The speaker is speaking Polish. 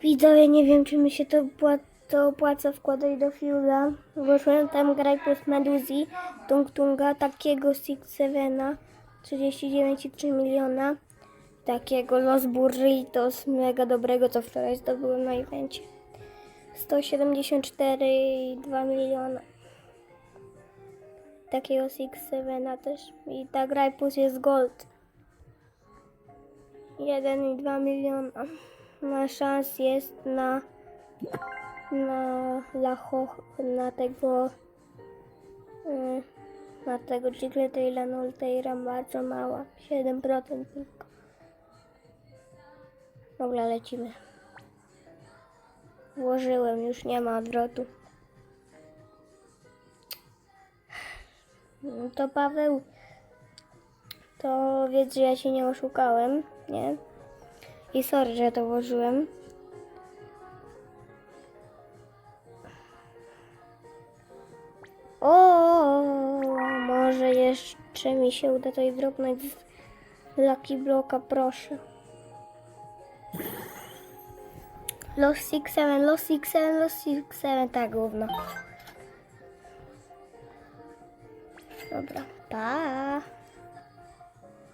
Widzowie, nie wiem, czy mi się to, opła- to opłaca wkładać do Fiula. Włożyłem tam graj plus Meduzi, Tung Tunga, takiego Six Sevena, 39,3 miliona. Takiego Los Burritos, mega dobrego, co wczoraj zdobyłem na evencie. 174,2 miliona. Takiego Six Sevena też. I ta graj jest gold. 1,2 miliona. Ma szans jest na na lacho, na tego y, na tego Jigglytaila Nultaira bardzo mała. 7% tylko. Dobra, lecimy. Włożyłem, już nie ma odwrotu. No To Paweł, to wiedz, że ja się nie oszukałem, nie? I sorry, że to włożyłem. O, może jeszcze mi się uda coś dropnąć z Lucky Blocka, proszę. Los 6-7, los 6-7, los 6-7, tak gówno. Dobra, pa.